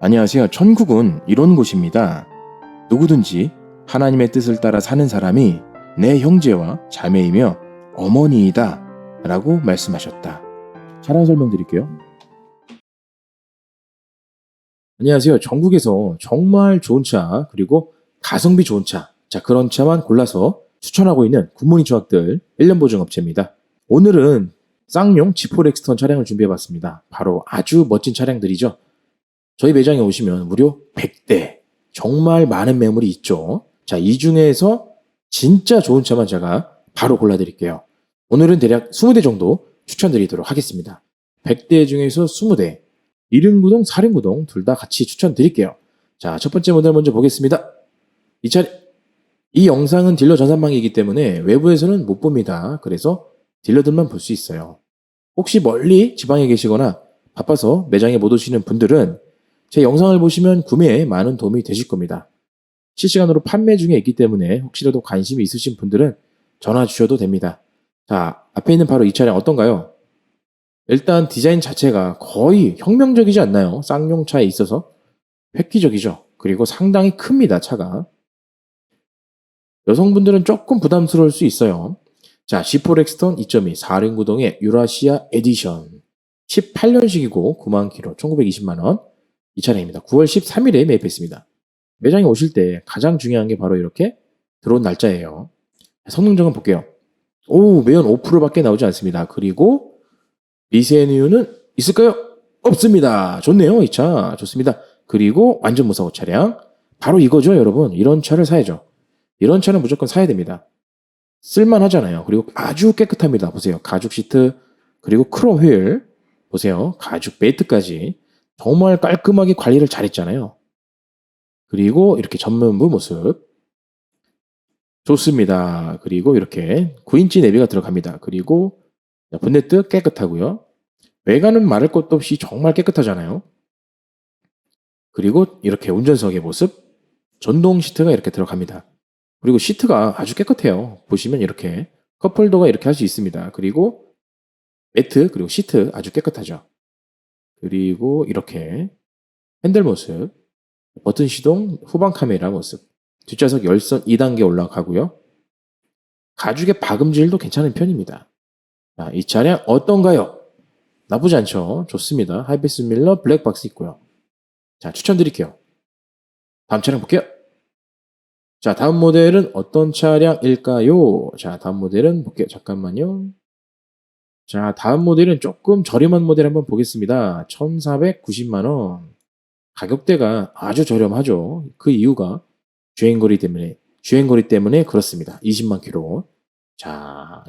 안녕하세요. 천국은 이런 곳입니다. 누구든지 하나님의 뜻을 따라 사는 사람이 내 형제와 자매이며 어머니이다. 라고 말씀하셨다. 차량 설명드릴게요. 안녕하세요. 전국에서 정말 좋은 차, 그리고 가성비 좋은 차, 자, 그런 차만 골라서 추천하고 있는 굿모닝 조합들 1년 보증 업체입니다. 오늘은 쌍용 지포 렉스턴 차량을 준비해 봤습니다. 바로 아주 멋진 차량들이죠. 저희 매장에 오시면 무려 100대 정말 많은 매물이 있죠. 자, 이 중에서 진짜 좋은 차만 제가 바로 골라드릴게요. 오늘은 대략 20대 정도 추천드리도록 하겠습니다. 100대 중에서 20대, 1륜구동, 4륜구동 둘 다 같이 추천드릴게요. 자, 첫 번째 모델 먼저 보겠습니다. 이 차량, 이 영상은 딜러 전산망이기 때문에 외부에서는 못 봅니다. 그래서 딜러들만 볼 수 있어요. 혹시 멀리 지방에 계시거나 바빠서 매장에 못 오시는 분들은 제 영상을 보시면 구매에 많은 도움이 되실 겁니다. 실시간으로 판매 중에 있기 때문에 혹시라도 관심이 있으신 분들은 전화 주셔도 됩니다. 자, 앞에 있는 바로 이 차량 어떤가요? 일단 디자인 자체가 거의 혁명적이지 않나요? 쌍용차에 있어서 획기적이죠. 그리고 상당히 큽니다, 차가. 여성분들은 조금 부담스러울 수 있어요. 자, C4 렉스턴 2.2 4륜 구동의 유라시아 에디션 18년식이고 9만 킬로 1920만 원. 이 차량입니다. 9월 13일에 매입했습니다. 매장에 오실 때 가장 중요한 게 바로 이렇게 들어온 날짜예요. 성능 점검 볼게요. 오, 매연 5%밖에 나오지 않습니다. 그리고 미세누유는 있을까요? 없습니다. 좋네요, 이 차. 좋습니다. 그리고 완전 무사고 차량. 바로 이거죠, 여러분. 이런 차를 사야죠. 이런 차는 무조건 사야 됩니다. 쓸만하잖아요. 그리고 아주 깨끗합니다. 보세요. 가죽 시트, 그리고 크롬 휠. 보세요. 가죽 매트까지. 정말 깔끔하게 관리를 잘했잖아요. 그리고 이렇게 전면부 모습. 좋습니다. 그리고 이렇게 9인치 내비가 들어갑니다. 그리고 본네트 깨끗하고요. 외관은 말할 것도 없이 정말 깨끗하잖아요. 그리고 이렇게 운전석의 모습. 전동 시트가 이렇게 들어갑니다. 그리고 시트가 아주 깨끗해요. 보시면 이렇게 컵홀더가 이렇게 할 수 있습니다. 그리고 매트 그리고 시트 아주 깨끗하죠. 그리고 이렇게 핸들 모습, 버튼 시동, 후방 카메라 모습, 뒷좌석 열선 2단계 올라가고요. 가죽의 박음질도 괜찮은 편입니다. 자, 이 차량 어떤가요? 나쁘지 않죠? 좋습니다. 하이패스 밀러 블랙박스 있고요. 자, 추천드릴게요. 다음 차량 볼게요. 자, 다음 모델은 어떤 차량일까요? 자, 다음 모델은 볼게요. 잠깐만요. 자, 다음 모델은 조금 저렴한 모델 한번 보겠습니다. 1490만원. 가격대가 아주 저렴하죠. 그 이유가 주행거리 때문에, 주행거리 때문에 그렇습니다. 20만 킬로. 자,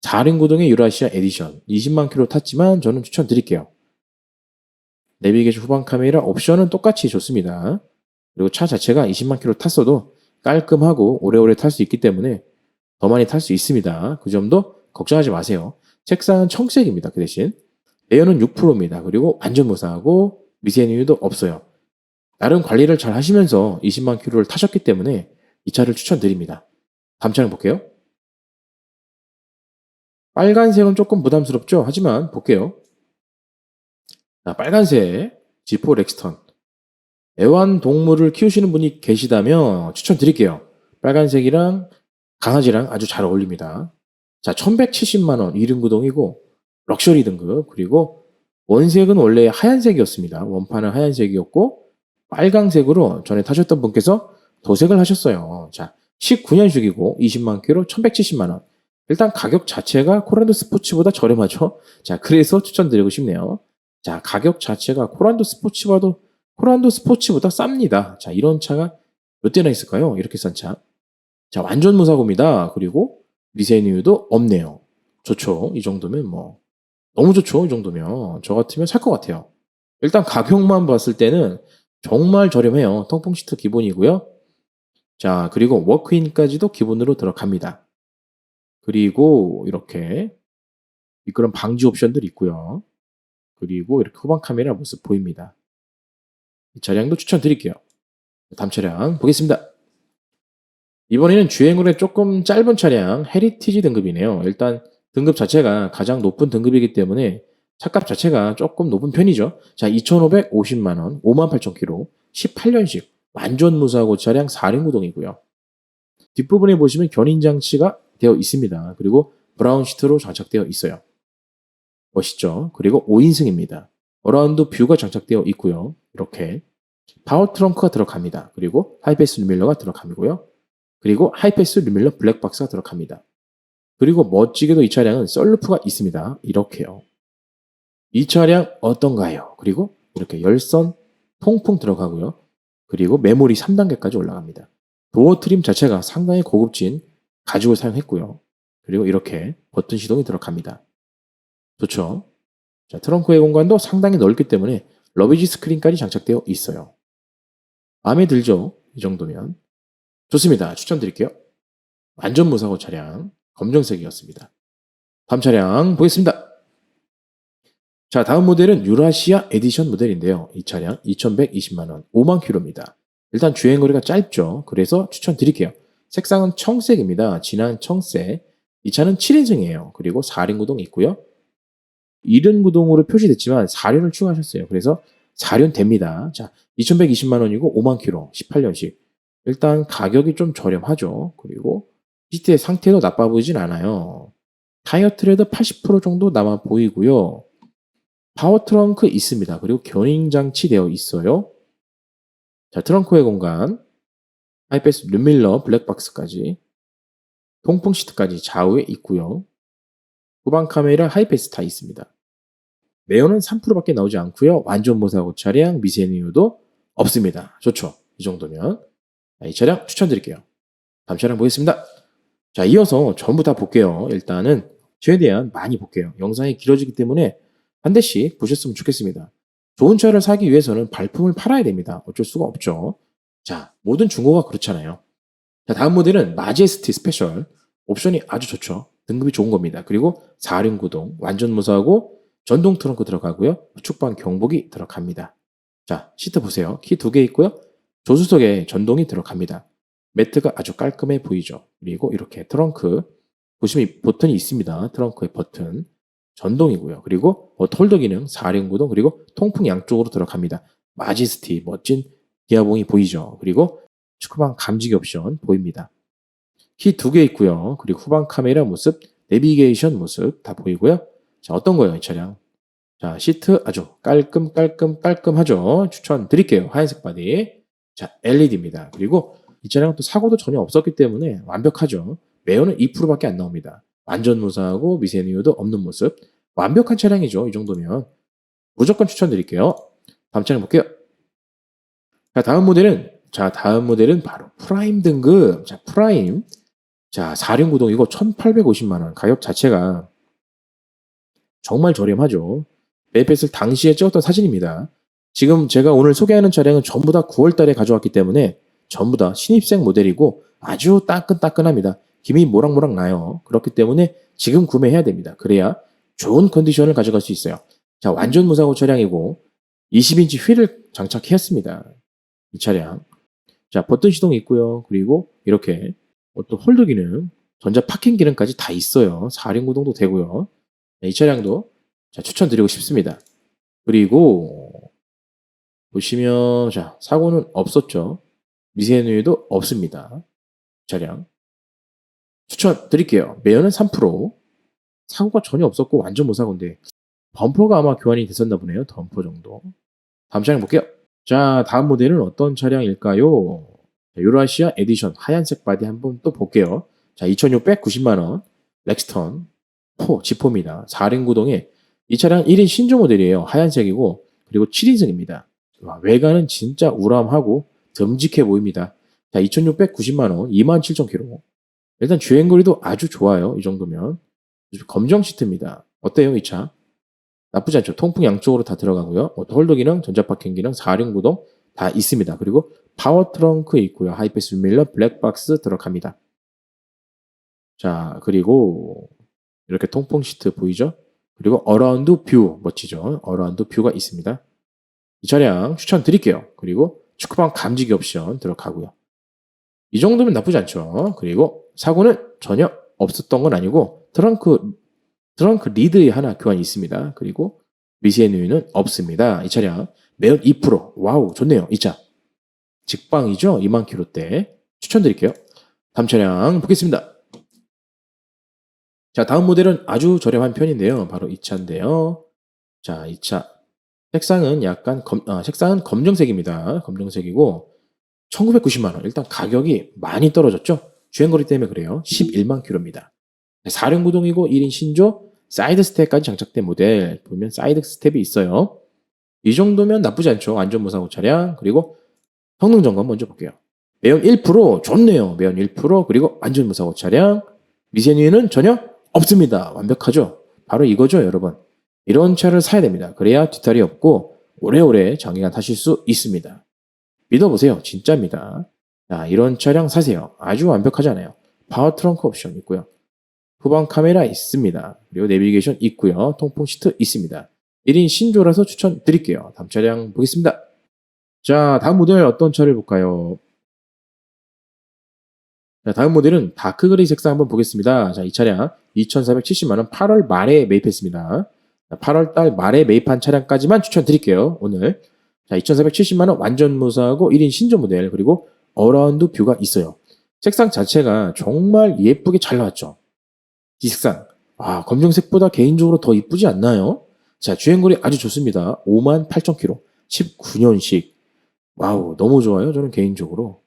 4륜 구동의 유라시아 에디션. 20만 킬로 탔지만 저는 추천드릴게요. 내비게이션 후방 카메라 옵션은 똑같이 좋습니다. 그리고 차 자체가 20만 킬로 탔어도 깔끔하고 오래오래 탈 수 있기 때문에 더 많이 탈 수 있습니다. 그 점도 걱정하지 마세요. 색상은 청색입니다. 그 대신 레어는 6%입니다. 그리고 완전 무사하고 미세누유도 없어요. 나름 관리를 잘 하시면서 20만 킬로를 타셨기 때문에 이 차를 추천드립니다. 다음 차량 볼게요. 빨간색은 조금 부담스럽죠? 하지만 볼게요. 자, 빨간색 지포 렉스턴. 애완동물을 키우시는 분이 계시다면 추천드릴게요. 빨간색이랑 강아지랑 아주 잘 어울립니다. 자, 1170만원 1륜 구동이고 럭셔리 등급 그리고 원색은 원래 하얀색이었습니다. 원판은 하얀색이었고 빨강색으로 전에 타셨던 분께서 도색을 하셨어요. 자, 19년식이고 20만 킬로 1170만원. 일단 가격 자체가 코란도 스포츠보다 저렴하죠. 자, 그래서 추천드리고 싶네요. 자, 가격 자체가 코란도 스포츠보다도 코란도 스포츠보다 쌉니다. 자, 이런 차가 몇 대나 있을까요? 이렇게 싼 차. 자, 완전 무사고입니다. 그리고 미세누유도 없네요. 좋죠. 이 정도면 뭐 너무 좋죠. 이 정도면 저 같으면 살 것 같아요. 일단 가격만 봤을 때는 정말 저렴해요. 통풍 시트 기본이고요. 자, 그리고 워크인까지도 기본으로 들어갑니다. 그리고 이렇게 미끄럼 방지 옵션들 있고요. 그리고 이렇게 후방 카메라 모습 보입니다. 이 차량도 추천드릴게요. 다음 차량 보겠습니다. 이번에는 주행거리 조금 짧은 차량 헤리티지 등급이네요. 일단 등급 자체가 가장 높은 등급이기 때문에 차값 자체가 조금 높은 편이죠. 자, 2,550만 원, 58,000km, 18년식 완전 무사고 차량 4륜 구동이고요. 뒷부분에 보시면 견인 장치가 되어 있습니다. 그리고 브라운 시트로 장착되어 있어요. 멋있죠? 그리고 5인승입니다. 어라운드 뷰가 장착되어 있고요. 이렇게 파워 트렁크가 들어갑니다. 그리고 하이패스 루밀러가 들어가고요. 그리고 하이패스 루밀러 블랙박스가 들어갑니다. 그리고 멋지게도 이 차량은 썰루프가 있습니다. 이렇게요. 이 차량 어떤가요? 그리고 이렇게 열선 통풍 들어가고요. 그리고 메모리 3단계까지 올라갑니다. 도어 트림 자체가 상당히 고급진 가죽을 사용했고요. 그리고 이렇게 버튼 시동이 들어갑니다. 좋죠? 자, 트렁크의 공간도 상당히 넓기 때문에 러비지 스크린까지 장착되어 있어요. 마음에 들죠? 이 정도면. 좋습니다. 추천드릴게요. 완전 무사고 차량 검정색이었습니다. 다음 차량 보겠습니다. 자, 다음 모델은 유라시아 에디션 모델인데요. 이 차량 2120만원, 5만 킬로입니다. 일단 주행 거리가 짧죠. 그래서 추천드릴게요. 색상은 청색입니다. 진한 청색. 이 차는 7인승이에요. 그리고 4륜 구동 있고요. 1륜 구동으로 표시됐지만 4륜을 추가하셨어요. 그래서 4륜 됩니다. 자, 2120만 원이고 5만 킬로, 18년식. 일단 가격이 좀 저렴하죠. 그리고 시트의 상태도 나빠 보이진 않아요. 타이어 트레드 80% 정도 남아 보이고요. 파워 트렁크 있습니다. 그리고 견인 장치 되어 있어요. 자, 트렁크의 공간, 하이패스 룸밀러 블랙박스까지, 통풍 시트까지 좌우에 있고요. 후방 카메라 하이패스 다 있습니다. 매연은 3%밖에 나오지 않고요. 완전 무사고 차량 미세누유도 없습니다. 좋죠. 이 정도면 자, 이 차량 추천드릴게요. 다음 차량 보겠습니다. 자, 이어서 전부 다 볼게요. 일단은 최대한 많이 볼게요. 영상이 길어지기 때문에 한 대씩 보셨으면 좋겠습니다. 좋은 차를 사기 위해서는 발품을 팔아야 됩니다. 어쩔 수가 없죠. 자, 모든 중고가 그렇잖아요. 자, 다음 모델은 마제스티 스페셜. 옵션이 아주 좋죠. 등급이 좋은 겁니다. 그리고 4륜 구동, 완전 무사하고 전동 트렁크 들어가고요. 축방 경복이 들어갑니다. 자, 시트 보세요. 키 두 개 있고요. 조수석에 전동이 들어갑니다. 매트가 아주 깔끔해 보이죠. 그리고 이렇게 트렁크 보시면 이 버튼이 있습니다. 트렁크의 버튼. 전동이고요. 그리고 뭐 홀더 기능 4륜 구동 그리고 통풍 양쪽으로 들어갑니다. 마지스티 멋진 기아봉이 보이죠. 그리고 축구방 감지기 옵션 보입니다. 키 두 개 있고요. 그리고 후방 카메라 모습, 내비게이션 모습 다 보이고요. 자, 어떤 거예요, 이 차량? 자, 시트 아주 깔끔, 깔끔, 깔끔하죠. 추천드릴게요. 하얀색 바디. 자, LED입니다. 그리고 이 차량은 또 사고도 전혀 없었기 때문에 완벽하죠. 매연은 2%밖에 안 나옵니다. 완전 무사하고 미세누유도 없는 모습. 완벽한 차량이죠. 이 정도면. 무조건 추천드릴게요. 다음 차량 볼게요. 자, 다음 모델은, 자, 다음 모델은 바로 프라임 등급. 자, 프라임. 자, 4륜 구동이고 1850만원. 가격 자체가 정말 저렴하죠. 메이펫을 당시에 찍었던 사진입니다. 지금 제가 오늘 소개하는 차량은 전부 다 9월 달에 가져왔기 때문에 전부 다 신입생 모델이고 아주 따끈따끈합니다. 김이 모락모락 나요. 그렇기 때문에 지금 구매해야 됩니다. 그래야 좋은 컨디션을 가져갈 수 있어요. 자, 완전 무사고 차량이고 20인치 휠을 장착했습니다. 이 차량. 자, 버튼 시동이 있고요. 그리고 이렇게 어떤 홀더 기능, 전자 파킹 기능까지 다 있어요. 4륜 구동도 되고요. 네, 이 차량도 자, 추천드리고 싶습니다. 그리고 보시면 자, 사고는 없었죠. 미세누유도 없습니다. 차량. 추천드릴게요. 매연은 3%. 사고가 전혀 없었고 완전 무사고인데 범퍼가 아마 교환이 됐었나 보네요. 범퍼 정도. 다음 차량 볼게요. 자, 다음 모델은 어떤 차량일까요? 자, 유라시아 에디션 하얀색 바디 한번 또 볼게요. 자, 2,690만원 렉스턴 포 지포입니다. 4륜 구동에 이 차량 1인 신조 모델이에요. 하얀색이고 그리고 7인승입니다. 외관은 진짜 우람하고 듬직해 보입니다. 자, 2,690만원 27,000km. 일단 주행거리도 아주 좋아요. 이 정도면. 검정 시트입니다. 어때요, 이 차? 나쁘지 않죠. 통풍 양쪽으로 다 들어가고요. 뭐 홀더 기능, 전자 파킹 기능, 4륜 구동 다 있습니다. 그리고 파워 트렁크 있고요. 하이패스 밀러 블랙박스 들어갑니다. 자, 그리고 이렇게 통풍 시트 보이죠? 그리고 어라운드 뷰 멋지죠? 어라운드 뷰가 있습니다. 이 차량 추천드릴게요. 그리고 축구방 감지기 옵션 들어가고요. 이 정도면 나쁘지 않죠. 그리고 사고는 전혀 없었던 건 아니고 트렁크 트렁크 리드에 하나 교환이 있습니다. 그리고 미세누이는 없습니다. 이 차량 매연 2% 와우 좋네요. 이 차 직방이죠. 2만 킬로대 추천드릴게요. 다음 차량 보겠습니다. 자 다음 모델은 아주 저렴한 편인데요. 바로 이 차인데요. 자 이 차 색상은 약간 검, 아, 색상은 검정색입니다. 검정색이고 1990만 원. 일단 가격이 많이 떨어졌죠. 주행거리 때문에 그래요. 11만 킬로입니다. 4륜 구동이고 1인 신조 사이드 스텝까지 장착된 모델 보면 사이드 스텝이 있어요. 이 정도면 나쁘지 않죠. 안전무사고 차량 그리고 성능 점검 먼저 볼게요. 매연 1% 좋네요. 매연 1% 그리고 안전무사고 차량 미세누이는 전혀 없습니다. 완벽하죠. 바로 이거죠, 여러분. 이런 차를 사야 됩니다. 그래야 뒤탈이 없고 오래오래 장기간 타실 수 있습니다. 믿어보세요. 진짜입니다. 자, 이런 차량 사세요. 아주 완벽하잖아요. 파워 트렁크 옵션 있고요. 후방 카메라 있습니다. 그리고 내비게이션 있고요. 통풍 시트 있습니다. 1인 신조라서 추천드릴게요. 다음 차량 보겠습니다. 자, 다음 모델 어떤 차를 볼까요? 자, 다음 모델은 다크그레이 색상 한번 보겠습니다. 자, 이 차량 2,470만원 8월 말에 매입했습니다. 8월 달 말에 매입한 차량까지만 추천드릴게요. 오늘. 자, 2,470만 원 완전 무사하고 1인 신조 모델 그리고 어라운드 뷰가 있어요. 색상 자체가 정말 예쁘게 잘 나왔죠. 이 색상. 아, 검정색보다 개인적으로 더 이쁘지 않나요? 자, 주행거리 아주 좋습니다. 5만 8천 킬로. 19년식. 와우, 너무 좋아요. 저는 개인적으로.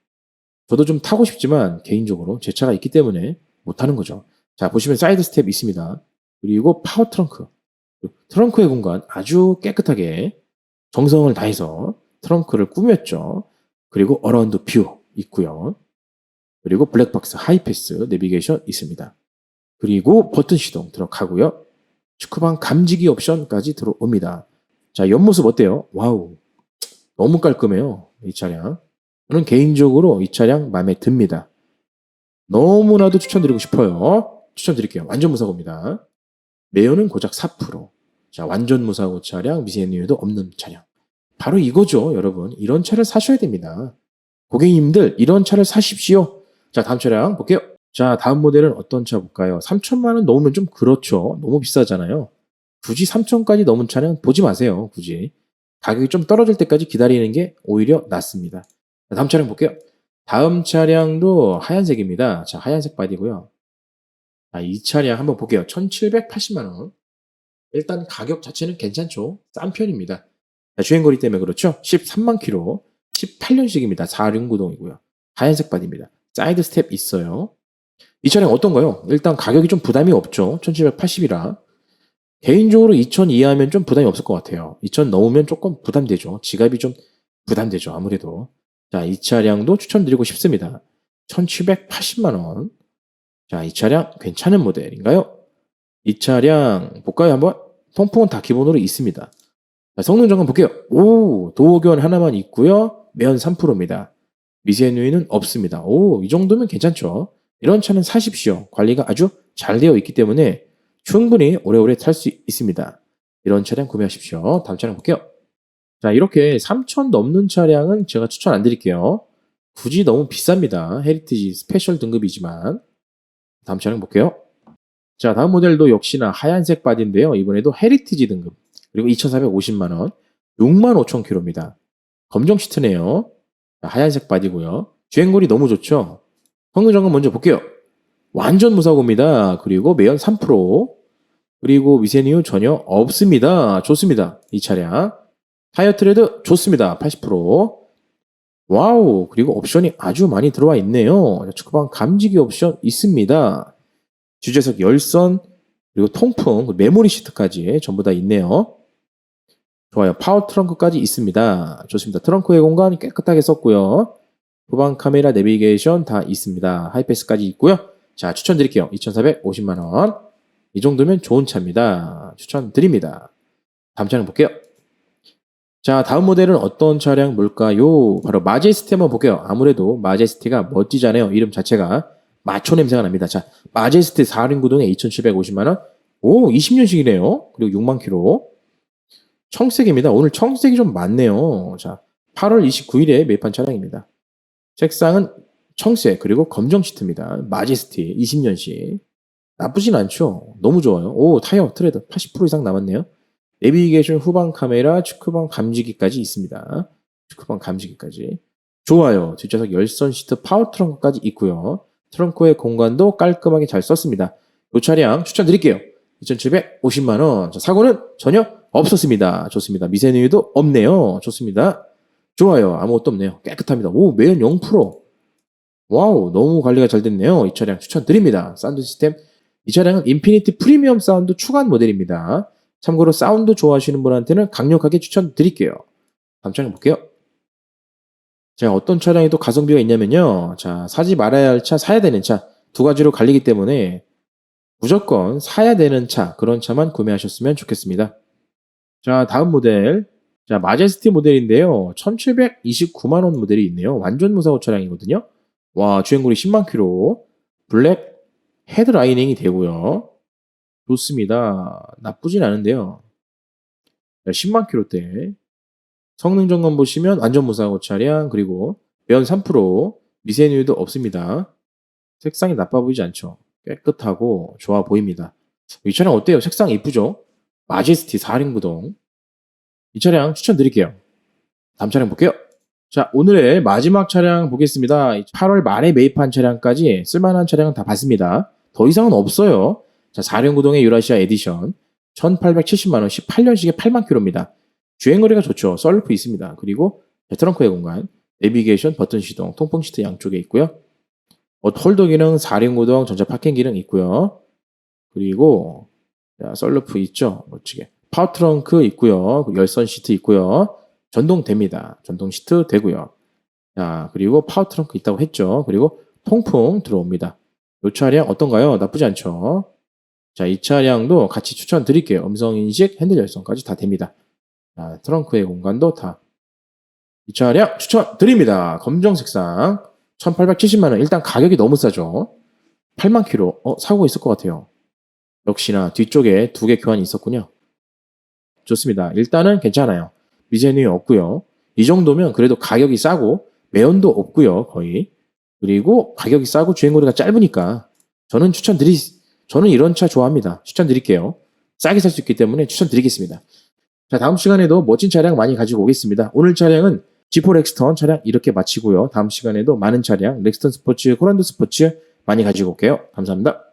저도 좀 타고 싶지만 개인적으로 제 차가 있기 때문에 못 타는 거죠. 자, 보시면 사이드 스텝 있습니다. 그리고 파워 트렁크. 트렁크의 공간 아주 깨끗하게 정성을 다해서 트렁크를 꾸몄죠. 그리고 어라운드 뷰 있고요. 그리고 블랙박스 하이패스 내비게이션 있습니다. 그리고 버튼 시동 들어가고요. 축구방 감지기 옵션까지 들어옵니다. 자, 옆모습 어때요? 와우. 너무 깔끔해요. 이 차량. 저는 개인적으로 이 차량 마음에 듭니다. 너무나도 추천드리고 싶어요. 추천드릴게요. 완전 무사고입니다. 매연은 고작 4%. 자, 완전 무사고 차량, 미세누유도 없는 차량. 바로 이거죠, 여러분. 이런 차를 사셔야 됩니다. 고객님들, 이런 차를 사십시오. 자, 다음 차량 볼게요. 자, 다음 모델은 어떤 차 볼까요? 3천만 원 넘으면 좀 그렇죠. 너무 비싸잖아요. 굳이 3천까지 넘은 차량 보지 마세요. 굳이. 가격이 좀 떨어질 때까지 기다리는 게 오히려 낫습니다. 자, 다음 차량 볼게요. 다음 차량도 하얀색입니다. 자, 하얀색 바디고요. 자, 이 차량 한번 볼게요. 1780만 원. 일단 가격 자체는 괜찮죠. 싼 편입니다. 자, 주행거리 때문에 그렇죠. 13만 킬로. 18년식입니다. 4륜구동이고요. 하얀색 바디입니다. 사이드 스텝 있어요. 이 차량 어떤가요? 일단 가격이 좀 부담이 없죠. 1780이라. 개인적으로 2000 이하면 좀 부담이 없을 것 같아요. 2000 넘으면 조금 부담되죠. 지갑이 좀 부담되죠. 아무래도. 자, 이 차량도 추천드리고 싶습니다. 1780만원. 자, 이 차량 괜찮은 모델인가요? 이 차량 볼까요? 한번? 통풍은 다 기본으로 있습니다. 자, 성능 점검 볼게요. 오, 도어견 하나만 있고요. 매연 3%입니다. 미세누이는 없습니다. 오, 이 정도면 괜찮죠. 이런 차는 사십시오. 관리가 아주 잘 되어 있기 때문에 충분히 오래오래 탈 수 있습니다. 이런 차량 구매하십시오. 다음 차량 볼게요. 자, 이렇게 3천 넘는 차량은 제가 추천 안 드릴게요. 굳이 너무 비쌉니다. 헤리티지 스페셜 등급이지만. 다음 차량 볼게요. 자, 다음 모델도 역시나 하얀색 바디인데요. 이번에도 헤리티지 등급. 그리고 2,450만 원. 6만 5천 킬로입니다. 검정 시트네요. 자, 하얀색 바디고요. 주행거리 너무 좋죠? 성능 점검 먼저 볼게요. 완전 무사고입니다. 그리고 매연 3%. 그리고 미세누유 전혀 없습니다. 좋습니다. 이 차량. 타이어 트레드 좋습니다. 80%. 와우. 그리고 옵션이 아주 많이 들어와 있네요. 축구방 감지기 옵션 있습니다. 주재석 열선, 그리고 통풍, 메모리 시트까지 전부 다 있네요. 좋아요. 파워 트렁크까지 있습니다. 좋습니다. 트렁크의 공간 깨끗하게 썼고요. 후방 카메라 내비게이션 다 있습니다. 하이패스까지 있고요. 자, 추천드릴게요. 2,450만 원. 이 정도면 좋은 차입니다. 추천드립니다. 다음 차량 볼게요. 자, 다음 모델은 어떤 차량 뭘까요? 바로 마제스티 한번 볼게요. 아무래도 마제스티가 멋지잖아요. 이름 자체가 마초 냄새가 납니다. 자, 마제스티 4륜 구동에 2,750만원. 오, 20년식이네요. 그리고 6만 킬로. 청색입니다. 오늘 청색이 좀 많네요. 자, 8월 29일에 매입한 차량입니다. 색상은 청색 그리고 검정 시트입니다. 마제스티 20년식. 나쁘진 않죠. 너무 좋아요. 오 타이어 트레드 80% 이상 남았네요. 내비게이션 후방 카메라, 측후방 감지기까지 있습니다. 측후방 감지기까지. 좋아요. 뒷좌석 열선 시트 파워 트렁크까지 있고요. 트렁크의 공간도 깔끔하게 잘 썼습니다. 이 차량 추천드릴게요. 2,750만 원. 자, 사고는 전혀 없었습니다. 좋습니다. 미세누유도 없네요. 좋습니다. 좋아요. 아무것도 없네요. 깨끗합니다. 오, 매연 0%. 와우, 너무 관리가 잘 됐네요. 이 차량 추천드립니다. 사운드 시스템. 이 차량은 인피니티 프리미엄 사운드 추가한 모델입니다. 참고로 사운드 좋아하시는 분한테는 강력하게 추천드릴게요. 다음 차량 볼게요. 자, 어떤 차량이 또 가성비가 있냐면요. 자, 사지 말아야 할 차, 사야 되는 차. 두 가지로 갈리기 때문에 무조건 사야 되는 차, 그런 차만 구매하셨으면 좋겠습니다. 자, 다음 모델. 자, 마제스티 모델인데요. 1729만원 모델이 있네요. 완전 무사고 차량이거든요. 와, 주행거리 10만 킬로. 블랙 헤드라이닝이 되고요. 좋습니다. 나쁘진 않은데요. 10만 킬로대. 성능 점검 보시면 완전 무사고 차량 그리고 면3% 미세누유도 없습니다. 색상이 나빠 보이지 않죠. 깨끗하고 좋아 보입니다. 이 차량 어때요? 색상 이쁘죠? 마제스티 4륜 구동. 이 차량 추천드릴게요. 다음 차량 볼게요. 자, 오늘의 마지막 차량 보겠습니다. 8월 말에 매입한 차량까지 쓸만한 차량은 다 봤습니다. 더 이상은 없어요. 자, 4륜 구동의 유라시아 에디션. 1870만원, 18년식에 8만 킬로입니다. 주행거리가 좋죠. 썰루프 있습니다. 그리고 트렁크의 공간, 내비게이션, 버튼 시동, 통풍 시트 양쪽에 있고요. 어, 홀더 기능, 4륜 구동, 전자 파킹 기능 있고요. 그리고 자, 썰루프 있죠. 멋지게. 파워 트렁크 있고요. 열선 시트 있고요. 전동 됩니다. 전동 시트 되고요. 자, 그리고 파워 트렁크 있다고 했죠. 그리고 통풍 들어옵니다. 이 차량 어떤가요? 나쁘지 않죠. 자, 이 차량도 같이 추천드릴게요. 음성 인식, 핸들 열선까지 다 됩니다. 자, 트렁크의 공간도 다. 이 차량 추천드립니다. 검정 색상 1870만원. 일단 가격이 너무 싸죠. 8만 킬로. 어, 사고 있을 것 같아요. 역시나 뒤쪽에 두 개 교환이 있었군요. 좋습니다. 일단은 괜찮아요. 미세누이 없고요. 이 정도면 그래도 가격이 싸고 매연도 없고요. 거의. 그리고 가격이 싸고 주행거리가 짧으니까 저는 추천드리 저는 이런 차 좋아합니다. 추천드릴게요. 싸게 살 수 있기 때문에 추천드리겠습니다. 자, 다음 시간에도 멋진 차량 많이 가지고 오겠습니다. 오늘 차량은 G4 렉스턴 차량 이렇게 마치고요. 다음 시간에도 많은 차량, 렉스턴 스포츠, 코란도 스포츠 많이 가지고 올게요. 감사합니다.